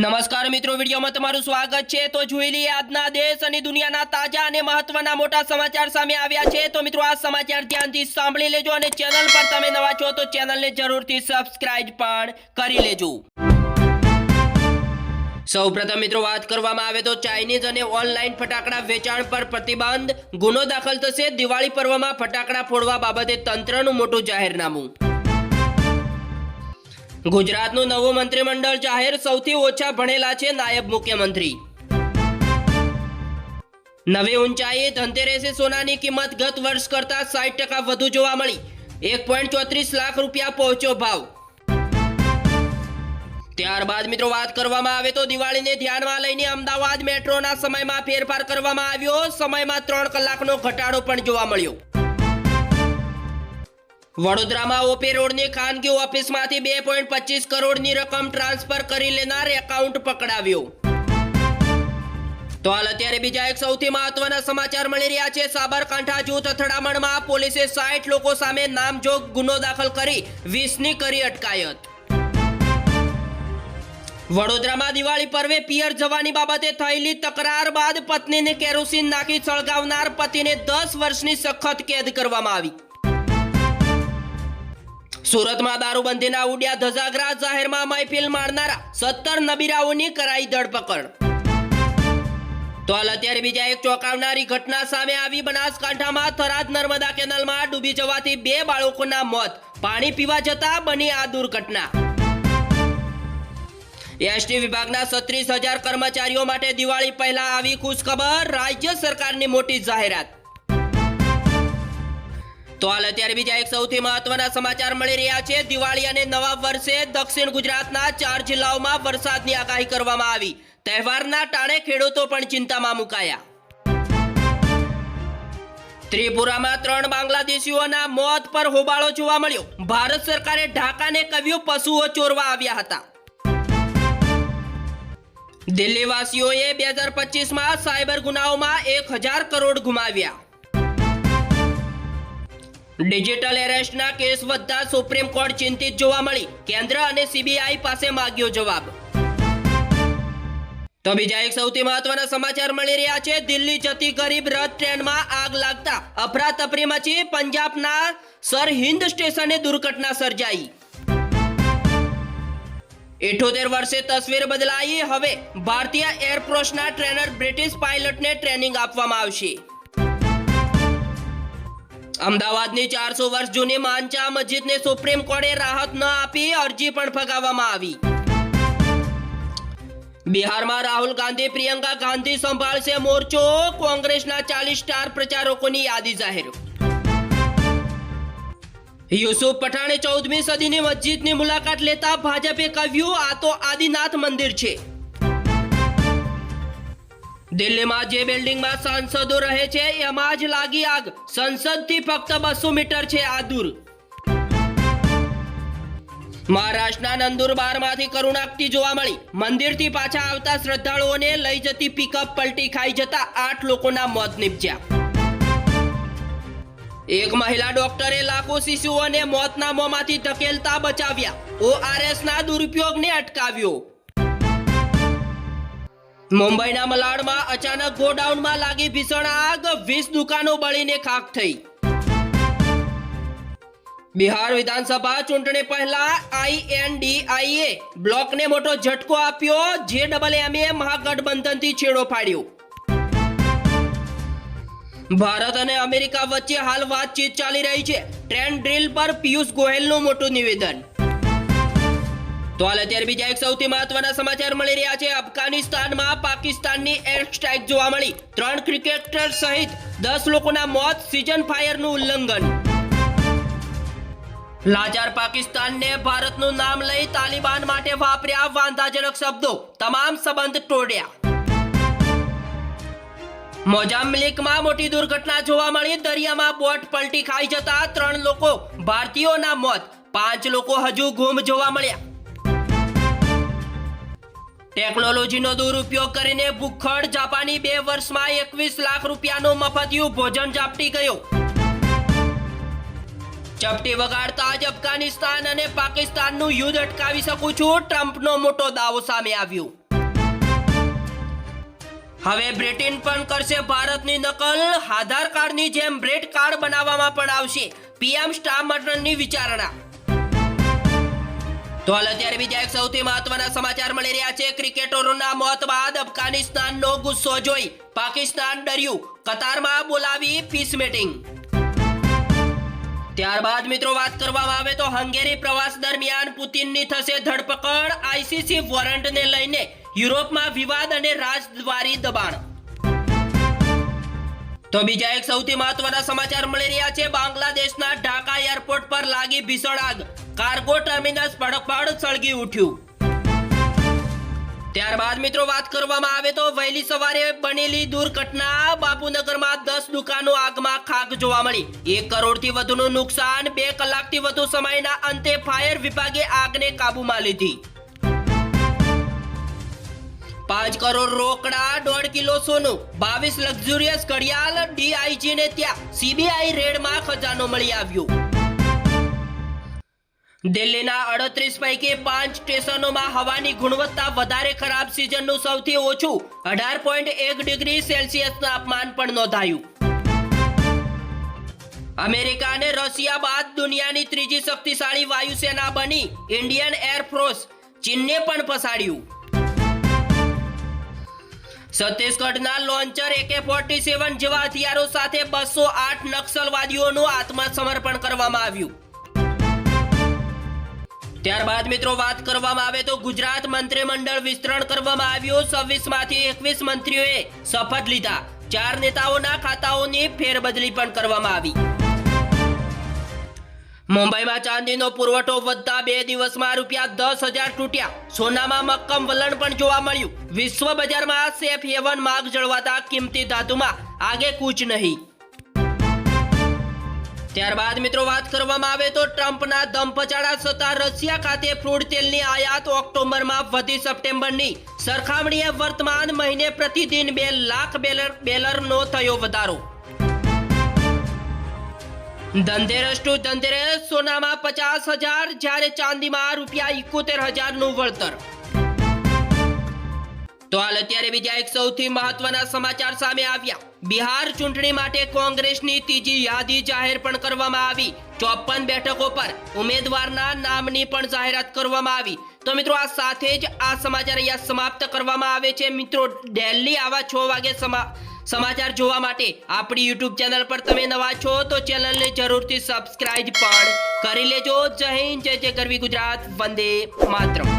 નમસ્કાર મિત્રો, વિડીયોમાં તમારું સ્વાગત છે. તો જોઈ લઈએ આજના દેશ અને દુનિયાના તાજા અને મહત્વના મોટા સમાચાર સામે આવ્યા છે. તો મિત્રો, આ સમાચાર ધ્યાનથી સાંભળી લેજો અને ચેનલ પર તમે નવા છો તો ચેનલને જરૂરથી સબસ્ક્રાઇબ પણ કરી લેજો. સૌપ્રથમ મિત્રો, વાત કરવામાં આવે તો ચાઇનીઝ અને ઓનલાઈન ફટાકડા વેચાણ પર પ્રતિબંધ ગુનો દાખલ થશે. દિવાળી પર્વમાં ફટાકડા ફોડવા બાબતે તંત્રનું મોટું જાહેરનામું. ગુજરાતનું નવું મંત્રીમંડળ જાહેર સૌથી ઓછા ભણેલા છે નાયબ મુખ્યમંત્રી. નવી ઊંચાઈએ ધનતેરસે સોનાની કિંમત ગત વર્ષ કરતા સાઠ ટકા વધુ જોવા મળી. એક પોઈન્ટ ચોત્રીસ લાખ રૂપિયા પહોંચ્યો ભાવ. ત્યારબાદ મિત્રો વાત કરવામાં આવે તો દિવાળીને ધ્યાનમાં લઈને અમદાવાદ મેટ્રોના સમયમાં ફેરફાર કરવામાં આવ્યો. સમયમાં ત્રણ કલાકનો ઘટાડો પણ જોવા મળ્યો. વડોદરામાં ઓપે રોડની ખાનગી ઓફિસમાંથી બે પોઈન્ટ પચીસ કરોડની રકમ ટ્રાન્સફર કરી લેનાર એકાઉન્ટ પકડાવ્યો. તો હાલ અત્યારે બીજા એક સૌથી મહત્વના સમાચાર મળી રહ્યા છે. સાબરકાંઠા જૂથ અથડામણમાં પોલીસે સાઠ લોકો સામે નામજોગ ગુનો દાખલ કરી વીસની કરી અટકાયત. વડોદરામાં દિવાળી પર્વે પિયર જવાની બાબતે થયેલી તકરાર બાદ પત્નીને કેરોસીન નાખી સળગાવનાર પતિને દસ વર્ષની સખત કેદ કરવામાં આવી. સુરતમાં દારૂબંધીના ઉડ્યા ધજાગરા જાહેરમાં મહેફિલ માણનારા સત્તર નબીરાઓની કરાઈ ધરપકડ. તો હાલ અત્યારે બીજા એક ચોંકાવનારી ઘટના સામે આવી. બનાસકાંઠામાં થરાદ નર્મદા કેનાલમાં ડૂબી જવાથી બે બાળકોના મોત. પાણી પીવા જતા બની આ દુર્ઘટના. એસટી વિભાગના સત્રીસ હજાર કર્મચારીઓ માટે દિવાળી પહેલા આવી ખુશખબર. રાજ્ય સરકારની મોટી જાહેરાત. તો હાલ અત્યારે બીજા એક સૌથી મહત્વના સમાચાર મળી રહ્યા છે. દિવાળી અને નવા વર્ષે દક્ષિણ ગુજરાતના ચાર જિલ્લાઓમાં વરસાદની આગાહી કરવામાં આવી. તહેવારના ટાણે ખેડૂતો પણ ચિંતામાં મુકાયા. ત્રિપુરામાં ત્રણ બાંગ્લાદેશીઓના મોત પર હોબાળો જોવા મળ્યો. ભારત સરકારે ઢાકાને કહ્યું પશુઓ ચોરવા આવ્યા હતા. દિલ્હીવાસીઓએ બે હજાર પચીસમાં સાયબર ગુનાઓમાં એક હજાર કરોડ ગુમાવ્યા. ડિજિટલ એરેસ્ટના કેસ વધતા સુપ્રીમ કોર્ટ ચિંતિત જોવા મળી. કેન્દ્ર અને સીબીઆઈ પાસે માગ્યો જવાબ. તો બીજા એક સૌથી મહત્વના સમાચાર મળી રહ્યા છે. દિલ્હી જતી ગરીબ રથ ટ્રેનમાં આગ લાગતા અફરાતફરી મચી પંજાબના સરહિંદ સ્ટેશને દુર્ઘટના સર્જાઈ. ઇઠોતેર વર્ષે તસવીર બદલાઈ. હવે ભારતીય એરફોર્સના ટ્રેનર બ્રિટિશ પાયલટને ટ્રેનિંગ આપવામાં આવશે. અમદાવાદની ચારસો વર્ષ જૂની માનચા મસ્જિદને સુપ્રીમ કોર્ટે રાહત ન આપી, અરજી પણ ફગાવવામાં આવી. બિહારમાં રાહુલ ગાંધી, પ્રિયંકા ગાંધી સંભાળશે મોરચો, કોંગ્રેસના ચાલીસ સ્ટાર પ્રચારકોની યાદી જાહેર. યુસુફ પઠાણે ચૌદમી સદીની મસ્જિદની મુલાકાત લેતા ભાજપે કહ્યું, આ તો આદિનાથ મંદિર છે. દિલ્હીમાં જે બિલ્ડિંગમાં સાંસદો રહે છે, એમાં જ લાગી આગ. સંસદથી ફક્ત બસો મીટર છે આ દૂર. મહારાષ્ટ્રના નંદુરબારમાંથી કરુણાકતી જોવા મળી. મંદિરથી પાછા આવતા શ્રદ્ધાળુઓને લઈ જતી પિકઅપ પલટી ખાઈ જતા આઠ લોકોના મોત નીપજ્યા. એક મહિલા ડોક્ટરે લાખો શિશુઓને મોતના મોંમાંથી ધકેલતા બચાવ્યા. ઓઆરએસના દુરુપયોગને અટકાવ્યો. મુંબઈના મલાડમાં અચાનક ગોડાઉનમાં લાગી ભીષણ આગ, વીસ દુકાનો બળીને ખાખ થઈ. બિહાર વિધાનસભા ચૂંટણી પહેલા આઈએનડીઆઈએ બ્લોકને મોટો ઝટકો આપ્યો, જે ડબલ એમએ મહાગઠબંધનથી છેડો ફાડ્યો. ભારત અને અમેરિકા વચ્ચે હાલ વાતચીત ચાલી રહી છે. ટ્રેન ડ્રીલ પર પિયુષ ગોયલનું મોટું નિવેદન. તો હાલ અત્યારે બીજા એક સૌથી મહત્વના સમાચાર મળી રહ્યા છે. અફઘાનિસ્તાનમાં પાકિસ્તાનની એર સ્ટ્રાઇક જોવા મળી. ત્રણ ક્રિકેટર સહિત દસ લોકોના મોત સિઝન ફાયરનું ઉલ્લંઘન. લાચાર પાકિસ્તાનને ભારતનું નામ લઈ તાલિબાન માટે વાપર્યા વાંધાજનક શબ્દો. તમામ સંબંધ તોડ્યા. મોજામ્બિકમાં મોટી દુર્ઘટના જોવા મળી. દરિયામાં બોટ પલટી ખાઈ જતા ત્રણ લોકો ભારતીયોના મોત. પાંચ લોકો હજુ ગુમ જોવા મળ્યા. ટેકનોલોજીનો દુરુપયોગ કરીને ભૂખડ જાપાની બે વર્ષમાં એકવીસ લાખ રૂપિયાનું મફતિયું ભોજન ઝાપટી ગયો. ચપટી વગાડતા જ અફઘાનિસ્તાન અને પાકિસ્તાનનું યુદ્ધ અટકાવી શકું છું, ટ્રમ્પનો મોટો દાવો સામે આવ્યો. હવે બ્રિટેન પણ કરશે ભારતની નકલ, આધાર કાર્ડની જેમ બ્રેડ કાર્ડ બનાવવામાં પણ આવશે, પીએમ સ્ટાર મટનની વિચારણા. તો હાલ અત્યારે બીજા એક સૌથી મહત્વના સમાચાર મળી રહ્યા છે. ક્રિકેટરોના મોત બાદ અફઘાનિસ્તાનનો ગુસ્સો જોઈ પાકિસ્તાન ડર્યું. કતારમાં બોલાવી પીસ મીટિંગ ત્યારબાદ મિત્રો વાત કરવામાં આવે તો હંગેરી પ્રવાસ દરમિયાન પુતિનની થશે ધરપકડ. આઈસીસી વોરંટને લઈને યુરોપમાં વિવાદ અને રાજદ્વારી દબાણ. તો બીજા એક સૌથી મહત્વના સમાચાર મળી રહ્યા છે. બાંગ્લાદેશના ઢાકા એરપોર્ટ પર લાગી ભીષણ આગ. કાર્ગો ટર્મિનસ પડપડ સળગી ઉઠ્યું. ત્યારબાદ મિત્રો વાત કરવામાં આવે તો વહેલી સવારે બનેલી દુર્ઘટના બાપુનગરમાં દસ દુકાનો આગમાં ખાક જોવા મળી. એક કરોડથી વધુનું નુકસાન, બે કલાકથી વધુ સમયના અંતે ફાયર વિભાગે આગને કાબૂમાં લીધી. પાંચ કરોડ રોકડા, દોઢ કિલો સોનું, બાવીસ લક્ઝુરિયસ ઘડિયાળ ડીઆઈજી ને ત્યાં, સીબીઆઈ રેડમાં ખજાનો મળી આવ્યો. દિલ્હીના અડત્રીસ પૈકી પાંચ સ્ટેશનોમાં હવાની ગુણવત્તા વધારે ખરાબ સિઝનનું સૌથી ઓછું અઢાર પોઈન્ટ એક ડિગ્રી સેલ્સિયસ તાપમાન પણ નોંધાયું. અમેરિકા અને રશિયા બાદ દુનિયાની ત્રીજી શક્તિશાળી વાયુસેના બની ઇન્ડિયન એરફોર્સ ચીનને પણ પસાડ્યું છત્તીસગઢના લોન્ચર એકે ફોર્ટી સેવન જેવા હથિયારો સાથે બસો આઠ નક્સલવાદીઓનું આત્મસમર્પણ કરવામાં આવ્યું. ત્યારબાદ મિત્રો વાત કરવામાં આવે તો ગુજરાત મંત્રીમંડળ વિસ્તરણ કરવામાં આવ્યું. છવ્વીસમાંથી એકવીસ મંત્રીઓએ શપથ લીધા. ચાર નેતાઓના ખાતાઓની ફેરબદલી પણ કરવામાં આવી. મુંબઈમાં ચાંદીનો પુરવઠો વધતા બે દિવસમાં રૂપિયા દસ હજાર તૂટ્યા. સોનામાં મક્કમ વલણ પણ જોવા મળ્યું. વિશ્વ બજારમાં સેફ હેવન માર્ગ જળવાતા કિંમતી ધાતુમાં આગે કૂચ નહીં. ત્યારબાદ મિત્રો વાત કરવામાં આવે તો ટ્રમ્પના દમપચાડા થતા રશિયા ખાતે ક્રૂડ તેલની આયાત ઓક્ટોબરમાં વધી સપ્ટેમ્બરની સરખામણીએ વર્તમાન મહિને પ્રતિદિન બે લાખ બેલર બેલરનો થયો વધારો. ધનતેરસ ટુ ધનતેરસ સોનામાં પચાસ હજાર, જ્યારે ચાંદીમાં રૂપિયા ઇકોતેર હજારનું વળતર. તો હાલ અત્યારે બીજા એક સૌથી મહત્વના સમાચાર સામે આવ્યા. બિહાર ચૂંટણી માટે કોંગ્રેસની ત્રીજી યાદી જાહેર પણ કરવામાં આવી. ચોપન બેઠકો પર ઉમેદવારના નામની પણ જાહેરાત કરવામાં આવી. તો મિત્રો આ સાથે જ આ સમાચાર અહીંયા સમાપ્ત કરવામાં આવે છે. મિત્રો, ડેલી આવા છ વાગે સમા, સમાચાર જોવા માટે આપણી યુટ્યુબ ચેનલ પર તમે નવા છો તો ચેનલને જરૂરથી સબસ્ક્રાઇબ પણ કરી લેજો. જય હિન્દ, જય જય ગરવી ગુજરાત. વંદે માતરમ.